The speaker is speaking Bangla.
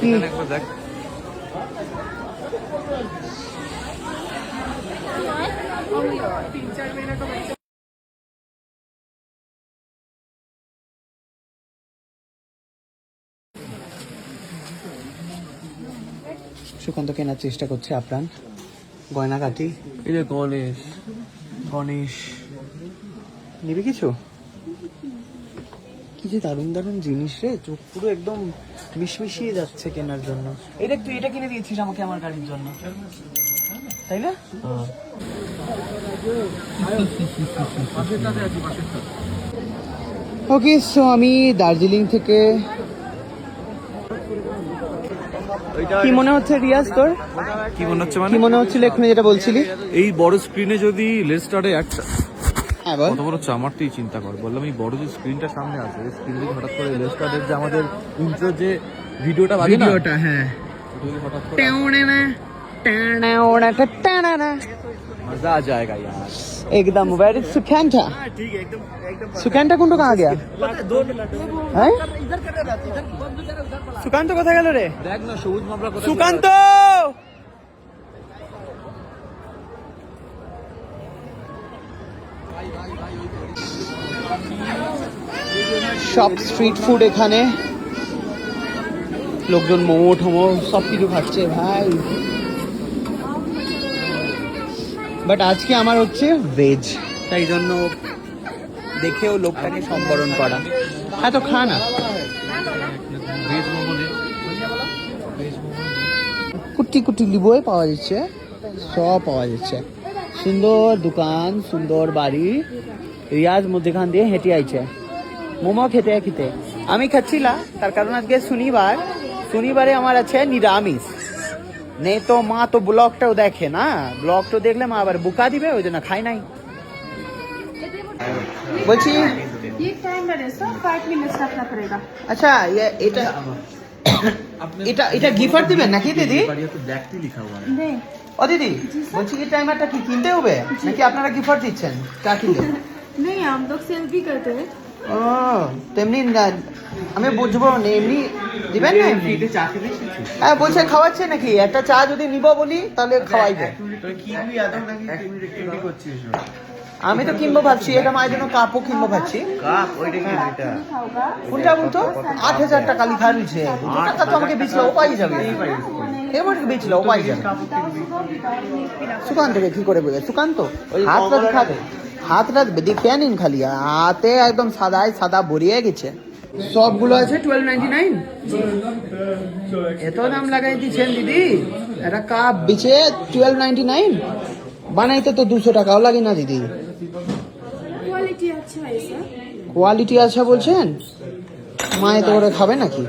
দেখ। সুকান্ত কেনার চেষ্টা করছে আপ্রাণ। গয়নাগাটি এই যে গণেশ। গণেশ। নিবি কিছু? কি যে দারুণ দারুণ জিনিস রে চোখ পুরো একদম মিশমিশিয়ে যাচ্ছে কেনার জন্য। এটা তুই এটা কিনে দিয়েছিস আমাকে আমার গাড়ির জন্য। তাই না? ওকে সো আমি দার্জিলিং থেকে কি মনে হচ্ছে রিয়াজ তোর? কি মনে হচ্ছে মানে? কি মনে হচ্ছিল এখানে যেটা বলছিলি? এই বড় স্ক্রিনে যদি লেস্টারে একটা হ্যাঁ কত বড় চামার তুই চিন্তা কর বললাম এই বড় যে স্ক্রিনটা সামনে আছে স্ক্রিন যদি হঠাৎ করে লেস্টারের যে আমাদের ইন্ট্রো যে ভিডিওটা বাজে না ভিডিওটা হ্যাঁ ওটা যদি হঠাৎ করে টেউনেনা, টেনাওনা, টেটানানা। মজা आ जाएगा यार एकदम वेरी सुखैंटा सुखैंटा कुंडो कहाँ गया हैं সুকান্ত কোথায় গেল রে দেখ না সবুজ মামলা কোথায় সুকান্ত সব স্ট্রিট ফুড এখানে। লোকজন মোমো, ঠোমো, সব কিছু খাচ্ছে, ভাই। বাট আজকে আমার হচ্ছে ভেজ তাই জন্য দেখেও লোকটাকে সম্বরণ করা। হ্যাঁ তো খা না। কুটি কুটি লিবুয়ে পাওয়া যাচ্ছে। সব পাওয়া যাচ্ছে। সুন্দর দোকান সুন্দর বাড়ি। রিয়াজ মধ্যেখান দিয়ে হেঁটে আইছে। মোমো খেতে খেতে। আমি খাচ্ছিলা তার কারণ আজকে শনিবার। শনিবারে আমার আছে নিরামিষ। নেই তো মা তো ব্লগটাও দেখে না। ব্লগটা দেখলে মা আবার বুকা দিবে ওই জন্য খাই নাই। বলছি আচ্ছা ইয়ে, এটা এটা এটা গিফার দিবেন নাকি দিদি? লিখা ও দিদি বলছি এই টাইমারটা কি কিনতে হবে? নাকি আপনারা গিফট দিচ্ছেন? কা কিনতে? নেই আম লোক সেল করতে ও তেমনি আমি বুঝব না এমনি দিবেন না হ্যাঁ বলছে খাওয়াচ্ছে নাকি? একটা চা যদি নিব বলি তাহলে খাওয়াইবে আমি তো কিনবো ভাবছি এটা মায়ের জন্য কাপও কিনবো ভাবছি। কোনটা বলতো? আট হাজার টাকা লিখা রয়েছে। তো আমাকে বিচলা লাখ পাই যাবে। এবার বেছিল উপায় জানে। সুকান্ত কি করে বেরোয় সুকান্ত হাতটা হাত দে হাতটা দেখে ইন খালি হাতে একদম সাদায় সাদা ভরিয়ে গেছে। সবগুলো আছে? টুয়েলভ নাইনটি নাইন এত দাম লাগাই দিচ্ছেন দিদি। একটা কাপ বিছে টুয়েলভ নাইনটি নাইন বানাইতে তো দুশো টাকাও লাগে না দিদি। কোয়ালিটি আছে বলছেন? মায়ে তো ওরা খাবে নাকি?